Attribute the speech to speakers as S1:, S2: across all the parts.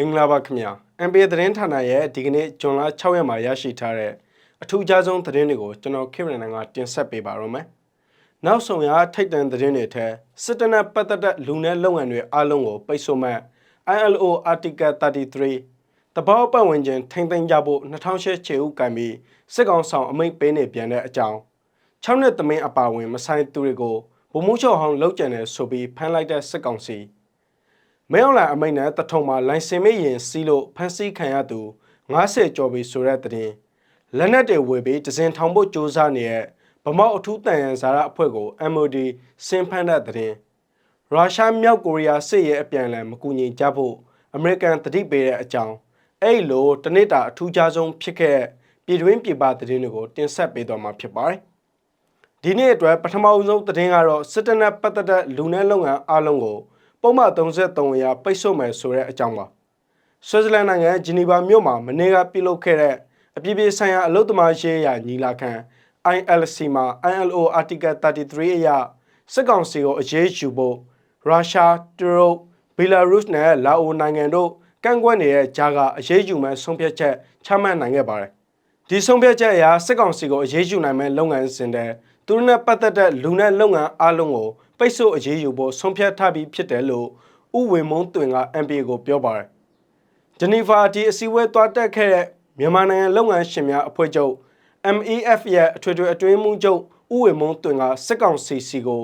S1: မင်္ဂလာပါခင်ဗျာ NBA သတင်းဌာနရဲ့ဒီကနေ့ဇွန်လ6ရက်မှာရရှိထားတဲ့အထူးခြားဆုံးသတင်းတွေကိုကျွန်တော်ခေရနန်ကတင်ဆက်ပေးပါရမယ်။နောက်ဆုံးရထိတ်တန့်သတင်းတွေထဲစစ်တပ်နဲ့ပတ်သက်တဲ့လူနယ်လုပ်ငန်းတွေအလုံးကိုပိတ်ဆို့မဲ့ ILO Article 33တဘောပတ်ဝန်းကျင်ထိမ့်သိမ်းကြဖို့2008ချေဦးကံပြီးစစ်ကောင်ဆောင်အမိန့်ပေးနေပြန်တဲ့အကြောင်း6နှစ်သမင်းအပါဝင်မဆိုင်သူတွေကိုဗိုလ်မှူးချုပ်ဟောင်းလောက်ကျန်တဲ့ဆိုပြီးဖမ်းလိုက်တဲ့စစ်ကောင်စီ မဲအောင်လိုင်အမိန့်နဲ့တထုံမှာလိုင်စင်မေးရင်စီးလို့ဖမ်းဆီးခံရသူ90ကျော်ပြီဆိုတဲ့တဲ့လက်နက်တွေဝယ်ပြီးဒဇင်ထောင်ဖို့စ조사နေတဲ့ဗမောက်အထူးတန်ရန်ဇာရအဖွဲ့ကို MOD စင်ဖမ်းတဲ့တဲ့ရုရှားမြောက်ကိုရီးယားစစ်ရဲ့အပြန်အလှန်မကူညီကြဖို့အမေရိကန်တတိပေးတဲ့အကြောင်းအဲ့လိုတနေ့တာအထူးခြားဆုံးဖြစ်ခဲ့ပြည်တွင်းပြည်ပသတင်းတွေကိုတင်ဆက်ပေးသွားမှာဖြစ်ပါတယ်ဒီနေ့အတွက်ပထမဆုံးသတင်းကတော့စစ်တပ်နဲ့ပတ်သက်တဲ့လူနဲ့လုပ်ငန်းအလုံးကို ပုံမှန်33အရာပိတ်ဆို့မယ်ဆိုတဲ့အကြောင်းပါဆွစ်ဇာလန်နိုင်ငံဂျီနီဗာမြို့မှာမနေ့ကပြုလုပ်ခဲ့တဲ့အပြည်ပြည်ဆိုင်ရာအလုပ်သမားရေးရာညီလာခံ ILC မှာ ILO Article 33အရစစ်ကောင်စီကိုအရေးယူဖို့ရုရှား၊တရုတ်၊ဘီလာရုစ်နဲ့လာအိုနိုင်ငံတို့ကန့်ကွက်နေတဲ့ကြားကအရေးယူမဲ့ဆုံးဖြတ်ချက်ချမှတ်နိုင်ခဲ့ပါတယ်။ဒီဆုံးဖြတ်ချက်အရစစ်ကောင်စီကိုအရေးယူနိုင်မဲ့လုပ်ငန်းစဉ်တဲ့သူတို့နဲ့ပတ်သက်တဲ့လူနဲ့လုပ်ငန်းအလုံးကို ပိတ်ဆို့အရေးယူဖို့ဆုံးဖြတ်ထားပြီးဖြစ်တယ်လို့ဥဝေမုံတွင်က MPA ကိုပြောပါတယ်။ဂျနီဗာဒီအစည်းအဝေးသွားတက်ခဲ့တဲ့မြန်မာနိုင်ငံလုပ်ငန်းရှင်များအဖွဲ့ချုပ် MEF ရဲ့အထွေထွေအတွင်းမှုချုပ်ဥဝေမုံတွင်ကစစ်ကောင်စီစီကို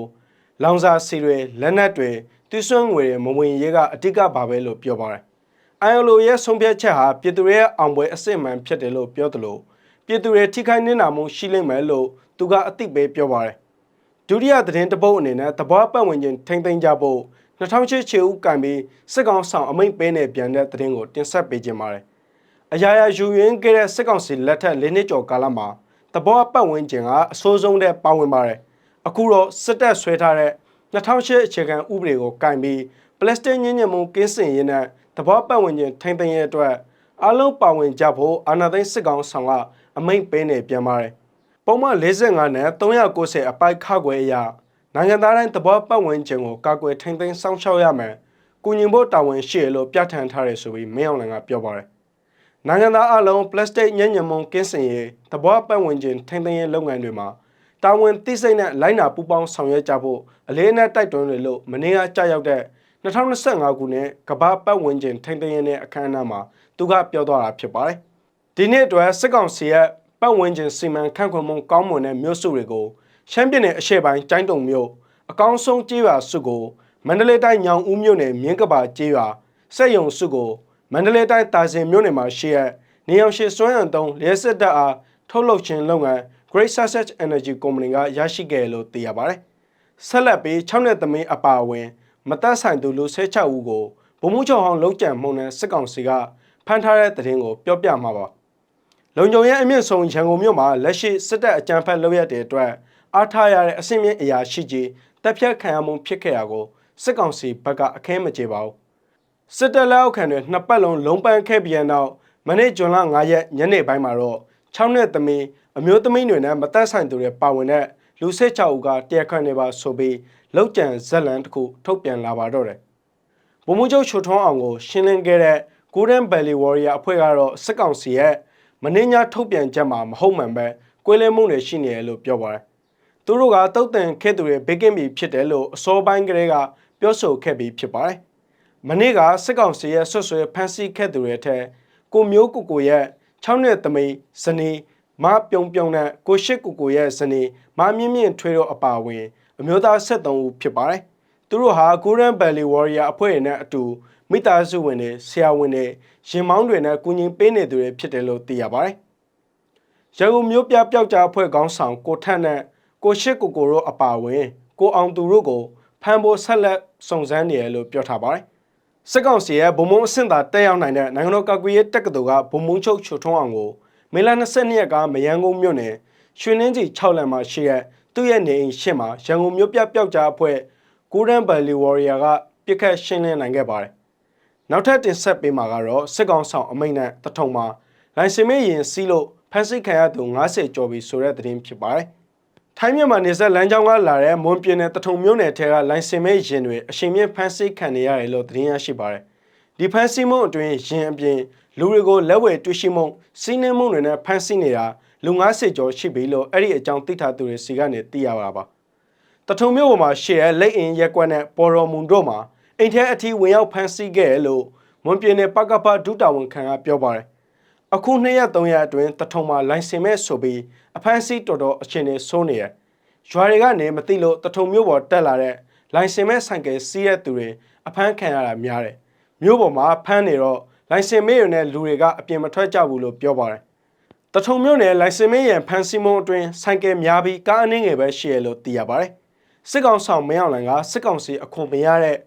S1: လောင်စာစီတွေလက်နက်တွေတွဆွငွေတွေမဝင်ရေးကအဓိကပါပဲလို့ပြောပါတယ်။ ILO ရဲ့ဆုံးဖြတ်ချက်ဟာပြည်သူတွေရဲ့အောင်ပွဲအစစ်မှန်ဖြစ်တယ်လို့ပြောတယ်လို့ပြည်သူတွေထိခိုက်နေတာမှုရှိလိမ့်မယ်လို့သူကအသိပေးပြောပါတယ် ဒုတိယသတင်းတပုတ်အနေနဲ့တဘောပတ်ဝန်းကျင်ထိမ့်သိမ်းကြဖို့2008ချေဦးကံပြီးစစ်ကောင်ဆောင်အမိန့်ပေးနေပြန်တဲ့သတင်းကိုတင်ဆက်ပေးခြင်းပါတယ်။အရာရာယူရင်းခဲ့တဲ့စစ်ကောင်စီလက်ထက်၄နှစ်ကျော်ကာလမှာတဘောပတ်ဝန်းကျင်ကအဆိုးဆုံးတဲ့ပါဝင်ပါတယ်။အခုတော့စစ်တပ်ဆွဲထားတဲ့2008အခြေခံဥပဒေကိုကင်ပြီးပလတ်စတစ်ညဉ့်ညံ့မှုကင်းစင်ရင်းနဲ့တဘောပတ်ဝန်းကျင်ထိမ့်သိမ်းရဲ့အတွက်အလုံးပါဝင်ကြဖို့အာဏာသိမ်းစစ်ကောင်ဆောင်ကအမိန့်ပေးနေပြန်ပါတယ်။ ပုံမှန်45နဲ့390အပိုက်ခခွဲအရနိုင်ငံသားတိုင်းသဘောပတ်ဝန်းကျင်ကိုကာကွယ်ထိန်းသိမ်းစောင့်ရှောက်ရမယ်။ကုညင်ဖို့တာဝန်ရှိရလို့ပြဋ္ဌာန်းထားတယ်ဆိုပြီးမင်းအောင်လှိုင်ကပြောပါတယ်။နိုင်ငံသားအလုံးပလတ်စတစ်ညံ့ညံ့မုံကင်းစင်ရေးသဘောပတ်ဝန်းကျင်ထိန်းသိမ်းရေးလုပ်ငန်းတွေမှာတာဝန်သိစိတ်နဲ့လိုက်နာပူးပေါင်းဆောင်ရွက်ကြဖို့အလေးအနက်တိုက်တွန်းတယ်လို့မနေ့ကကြာရောက်တဲ့2025ခုနှစ်ကမ္ဘာပတ်ဝန်းကျင်ထိန်းသိမ်းရေးနဲ့အခမ်းအနားမှာသူကပြောသွားတာဖြစ်ပါတယ်။ဒီနေ့အတွက်စစ်ကောင်စီရဲ့ ပတ်ဝန်းကျင်စီမံခန့်ခွဲမှုကောင်းမွန်တဲ့မြို့စုတွေကိုရှမ်းပြည်နယ်အရှေ့ပိုင်းကျိုင်းတုံမြို့အကောင်းဆုံးကျေးရွာစုကိုမန္တလေးတိုင်းညောင်ဦးမြို့နယ်မြင်းကပါကျေးရွာစက်ယုံစုကိုမန္တလေးတိုင်းတာစင်မြို့နယ်မှာရှိတဲ့နေအောင်ရှိစွမ်းအံတုံးလျှက်စစ်တပ်အားထုတ်လုပ်ခြင်းလုပ်ငန်း Great Success Energy Company ကရရှိခဲ့လို့သိရပါတယ်။ဆက်လက်ပြီး6နှစ်သမီးအပါအဝင် မသက်ဆိုင်သူလူ16ဦးကိုဗိုလ်မှူးချုပ်ဟောင်းလုံးကြံမှုနဲ့စစ်ကောင်စီကဖမ်းထားတဲ့တဲ့ရင်ကိုပြောပြမှာပါ။ လုံခြုံရေးအမြင့်ဆုံးရန်ကုန်မြို့မှာလက်ရှိစစ်တပ်အကြမ်းဖက်လုပ်ရတဲ့အတွက်အားထားရတဲ့အဆင့်မြင့်အရာရှိကြီးတပ်ဖြတ်ခံရမှုဖြစ်ခဲ့တာကိုစစ်ကောင်စီဘက်ကအခဲမကြေပါဘူးစစ်တပ်လက်အောက်ခံတွေနှစ်ပတ်လုံးလုံးပန်းခဲ့ပြန်တော့မနေ့ဇွန်လ9ရက်ညနေပိုင်းမှာတော့6နှစ်သမီးအမျိုးသမီးတွေနဲ့မသက်ဆိုင်သူတွေပါဝင်တဲ့လူစစ်6ဦးကတရားခံနေပါဆိုပြီးလောက်ကျန်ဇက်လန်တစ်ခုထုတ်ပြန်လာပါတော့တယ်ဗိုလ်မှူးချုပ်ချိုထွန်းအောင်ကိုရှင်းလင်းခဲ့တဲ့ Golden Valley Warrior အဖွဲ့ကတော့စစ်ကောင်စီရဲ့ မင်းညာထုတ်ပြန်ချက်မှာမဟုတ်မှန်ပဲကွဲလဲမှုတွေရှိနေတယ်လို့ပြောပါတယ်။သူတို့ကတုတ်တန်ခဲ့သူတွေဘေးကင်းပြီဖြစ်တယ်လို့အစောပိုင်းကလေးကပြောဆိုခဲ့ပြီးဖြစ်ပါတယ်။မနေ့ကစစ်ကောင်စီရဲ့ဆွဆွဲဖမ်းဆီးခဲ့သူတွေထက်ကိုမျိုးကိုကိုရဲ့6နှစ်သမီးဇနီးမပြုံပြုံနဲ့ကိုရှစ်ကိုကိုရဲ့ဇနီးမမြင့်မြင့်ထွေးတော့အပါဝင် အမျိုးသား73ဦးဖြစ်ပါတယ်။သူတို့ဟာ Golden Valley Warrior အဖွဲ့နဲ့အတူ မိသားစုဝင်တွေဆရာဝန်တွေရင်မောင်းတွေနဲ့ကူညီပေးနေသူတွေဖြစ်တယ်လို့သိရပါတယ်။ရန်ကုန်မြို့ပြပျောက်ကြားအဖွဲ့ခေါင်းဆောင်ကိုထက်နဲ့ကိုရှစ်ကိုကိုတို့အပါအဝင်ကိုအောင်သူတို့ကိုဖမ်းဖို့ဆက်လက်စုံစမ်းနေရလို့ပြောထားပါတယ်။စစ်ကောင်စီရဲ့ဗုံမုံအဆင့်သာတက်ရောက်နိုင်တဲ့နိုင်ငံတော်ကာကွယ်ရေးတက္ကသိုလ်ကဗုံမုံချုပ်ချိုထုံးအောင်ကိုမေလ22ရက်ကမယန်းကုန်းမြို့နယ်ရွှေနှင်းကြီး6လမ်းမှာရှိတဲ့သူ့ရဲ့နေအိမ်ရှင်းမှာရန်ကုန်မြို့ပြပျောက်ကြားအဖွဲ့ Golden Valley Warrior ကပြစ်ခတ်ရှင်းလင်းနိုင်ခဲ့ပါတယ် နောက်ထပ်တင်ဆက်ပေးမှာကတော့စစ်ကောင်ဆောင်အမိန့်နဲ့တထုံမှာလိုင်စင်မေးရင်စီးလို့ဖမ်းဆီးခံရသူ90ကျော်ပြီဆိုတဲ့သတင်းဖြစ်ပါတယ်။ထိုင်းမြန်မာနေဆက်လမ်းကြောင်းကလာတဲ့မွန်ပြည်နယ်တထုံမြို့နယ်ထဲကလိုင်စင်မေးရင်တွေအရှင်မြင့်ဖမ်းဆီးခံနေရတယ်လို့သတင်းရရှိပါတယ်။ဒီဖန်ဆီးမှုအတွင်းရင်အပြင်လူတွေကိုလက်ဝယ်တွေ့ရှိမှုစီးနှင်းမှုတွေနဲ့ဖန်ဆီးနေတာလူ90ကျော်ရှိပြီလို့အဲ့ဒီအကြောင်းသိထားသူတွေစီကနေသိရတာပါတထုံမြို့ပေါ်မှာရှေ့ရဲလက်အင်ရက်ကွက်နဲ့ပေါ်တော်မွန်တို့မှာ အိမ်ထဲအထီးဝင်ရောက်ဖန်ဆီးခဲ့တယ်လို့မွန်ပြည်နယ်ပကပဒုတာဝန်ခံကပြောပါတယ်အခုနှစ်ရက်သုံးရက်အတွင်းတထုံမှာလိုင်စင်မဲ့ဆိုပြီးအဖမ်းဆီးတော်တော်အချင်းနေဆိုးနေရရွာတွေကနေမသိလို့တထုံမြို့ပေါ်တက်လာတဲ့လိုင်စင်မဲ့ဆိုင်ကယ်စီးတဲ့သူတွေအဖမ်းခံရတာများတယ်မြို့ပေါ်မှာဖမ်းနေတော့လိုင်စင်မဲ့ရတဲ့လူတွေကအပြင်မထွက်ကြဘူးလို့ပြောပါတယ်တထုံမြို့နယ်လိုင်စင်မဲ့ရန်ဖမ်းဆီးမှုအတွင်းဆိုင်ကယ်များပြီးကားအနည်းငယ်ပဲရှိရလို့သိရပါတယ်စစ်ကောင်ဆောင်မင်းအောင်လှိုင်ကစစ်ကောင်စီအခွန်မရတဲ့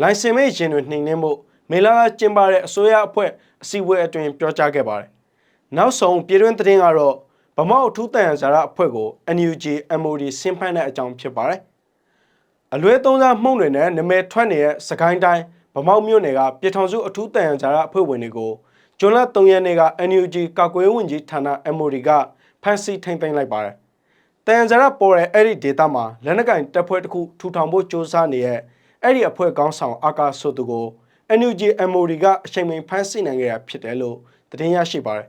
S1: လိုင်စင်မဲ့ရင်တွေနှိမ်နှင်းမှုမေလာကကျင်းပတဲ့အစိုးရအဖွဲ့အစည်းအဝေးအတွင်းပြောကြားခဲ့ပါတယ်။နောက်ဆုံးပြည်တွင်းသတင်းကတော့ဗမောက်အထူးတန်ရဇာရအဖွဲ့ကို NUG MOD ဆင်းဖမ်းတဲ့အကြောင်းဖြစ်ပါတယ်။အလွဲသုံးစားမှုန့်တွေနဲ့နမဲထွက်နေတဲ့စကိုင်းတိုင်းဗမောက်မြို့နယ်ကပြည်ထောင်စုအထူးတန်ရဇာရအဖွဲ့ဝင်တွေကိုဇွန်လ3ရက်နေ့က NUG ကာကွယ်ရေးဝန်ကြီးဌာန MOD ကဖမ်းဆီးထိန်းသိမ်းလိုက်ပါတယ်။တန်ကြရပေါ်တဲ့အဲ့ဒီဒေတာမှာလက်နက်ကင်တပ်ဖွဲ့တစ်ခုထူထောင်ဖို့စ조사နေတဲ့ အဲ့ဒီအဖွဲ့ကောင်းဆောင်အာကာဆိုသူကို NUG MOD ကအချိန်မီဖမ်းဆီးနိုင်ခဲ့တာဖြစ်တယ်လို့သတင်းရရှိပါတယ်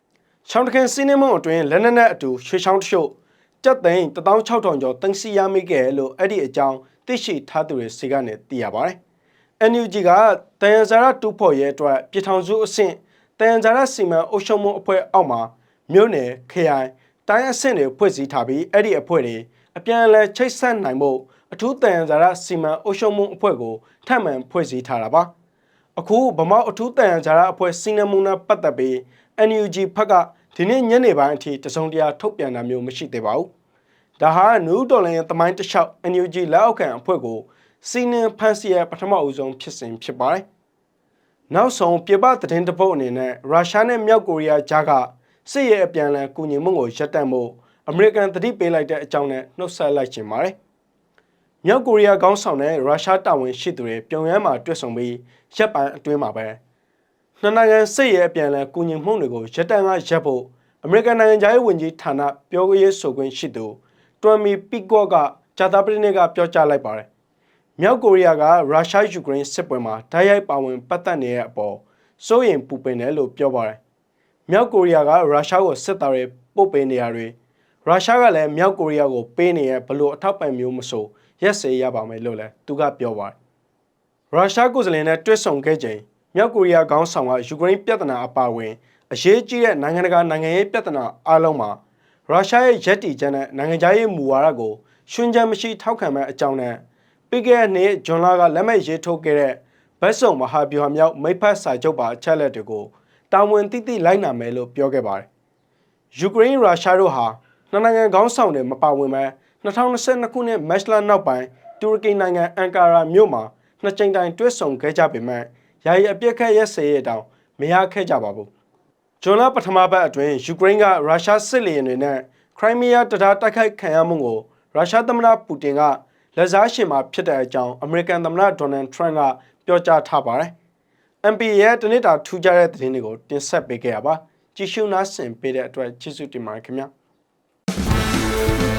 S1: ။ချောင်းတခင်စီးနေမှုအတွင်းလက်နက်နဲ့အတူရွှေချောင်းတချို့ကြက်သိန်း16000ကျော်တင်စီရမိခဲ့တယ်လို့အဲ့ဒီအကြောင်းသိရှိထားသူတွေစီကနေသိရပါတယ်။ NUG ကတန်ရဇာရတူဖို့ရဲ့အတွက်ပြည်ထောင်စုအဆင့်တန်ရဇာရစီမံအုပ်ချုပ်မှုအဖွဲ့အောက်မှာမြို့နယ်ခရိုင်တိုင်းအဆင့်တွေဖွဲ့စည်းထားပြီးအဲ့ဒီအဖွဲ့တွေအပြန်အလှန်ချိတ်ဆက်နိုင်မှု အထူးတန်ဇာရစီမံအုပ်ချုပ်မှုအဖွဲ့ကိုထပ်မံဖွဲ့စည်းထားတာပါအခုဗမောက်အထူးတန်ဇာရအဖွဲ့စီနမူနာပတ်သက်ပြီး NUG ဖက်ကဒီနေ့ညနေပိုင်းအထိတစုံတရာထုတ်ပြန်တာမျိုးမရှိသေးပါဘူးဒါဟာနူးတော်လန်ရဲ့တမိုင်းတစ်လျှောက် NUG လက်အောက်ခံအဖွဲ့ကိုစီနင်ဖန်စီရဲ့ပထမအဦးဆုံးဖြစ်စဉ်ဖြစ်ပါတယ်နောက်ဆုံးပြပသတင်းတပုတ်အနေနဲ့ရုရှားနဲ့မြောက်ကိုရီးယားကြားကစစ်ရဲ့အပြန်အလှန်ကူညီမှုကိုရပ်တန့်ဖို့အမေရိကန်တတိပေးလိုက်တဲ့အကြောင်းနဲ့နှုတ်ဆက်လိုက်ခြင်းပါတယ်။ မြောက်ကိုရီးယားခေါင်းဆောင်တဲ့ရုရှားတာဝန်ရှိသူတွေပြုံရမ်းမှာတွေ့ဆုံပြီးရပ်ပိုင်းအတွင်းမှာပဲနှစ်နိုင်ငံစစ်ရဲ့အပြန်အလှန်ကူညီမှုတွေကိုရပ်တန့်ကရပ်ဖို့အမေရိကန်နိုင်ငံသားရေးဝန်ကြီးဌာနပြောရေးဆိုခွင့်ရှိသူတွမ်မီပီကော့ကဂျာတာပရိနေကပြောကြားလိုက်ပါတယ်။မြောက်ကိုရီးယားကရုရှားယူကရိန်းစစ်ပွဲမှာဓာတ်ရိုက်ပါဝင်ပတ်သက်နေတဲ့အပေါ်စိုးရိမ်ပူပင်တယ်လို့ပြောပါတယ်။မြောက်ကိုရီးယားကရုရှားကိုစစ်သားတွေပို့ပေးနေရတွေရုရှားကလည်းမြောက်ကိုရီးယားကိုပေးနေရဘလို့အထောက်ပံ့မျိုးမဆို ရက်စေရပါမယ်လို့လည်းသူကပြောပါတယ်ရုရှားကိုယ်စားလှယ်နဲ့တွေ့ဆုံခဲ့ချိန်မြောက်ကိုရီးယားခေါင်းဆောင်ကယူကရိန်းပြဿနာအပါအဝင်အရေးကြီးတဲ့နိုင်ငံတကာနိုင်ငံရေးပြဿနာအလုံးမှာရုရှားရဲ့ရည်တည်ချက်နဲ့နိုင်ငံခြားရေးမူဝါဒကိုရှင်းချမ်းမရှိထောက်ခံမဲ့အကြောင်းနဲ့ပြီးခဲ့တဲ့နေ့ဂျွန်လာကလက်မှတ်ရေးထိုးခဲ့တဲ့ဘက်စုံမဟာဗျူဟာမြောက်မိဖတ်စာချုပ်ပါအချက်လက်တွေကိုတာဝန်တိတိလိုက်နာမယ်လို့ပြောခဲ့ပါတယ်။ယူကရိန်းရုရှားတို့ဟာနှစ်နိုင်ငံခေါင်းဆောင်တွေမပါဝင်ပဲ 2022ခုနှစ်မတ်လနောက်ပိုင်းတူရကီနိုင်ငံအန်ကာရာမြို့မှာနှစ်ကြိမ်တိုင်တွဲဆုံခဲ့ကြပေမဲ့ယာယီအပြစ်ခတ်ရက်စဲရတောင်မရခဲ့ကြပါဘူး။ဂျွန်လပထမပတ်အတွင်းယူကရိန်းကရုရှားစစ်လေယာဉ်တွေနဲ့ခရိုင်းမီးယားတံတားတိုက်ခိုက်ခံရမှုကိုရုရှားသမ္မတပူတင်ကလက်စားရှင်မှာဖြစ်တဲ့အကြောင်းအမေရိကန်သမ္မတဒေါ်နယ်ထရန့်ကပြောကြားထားပါတယ်။ MP ရဲ့တနစ်တာထူးခြားတဲ့သတင်းတွေကိုတင်ဆက်ပေးခဲ့ရပါကြည့်ရှုနားဆင်ပေးတဲ့အတွက်ကျေးဇူးတင်ပါတယ်ခင်ဗျာ။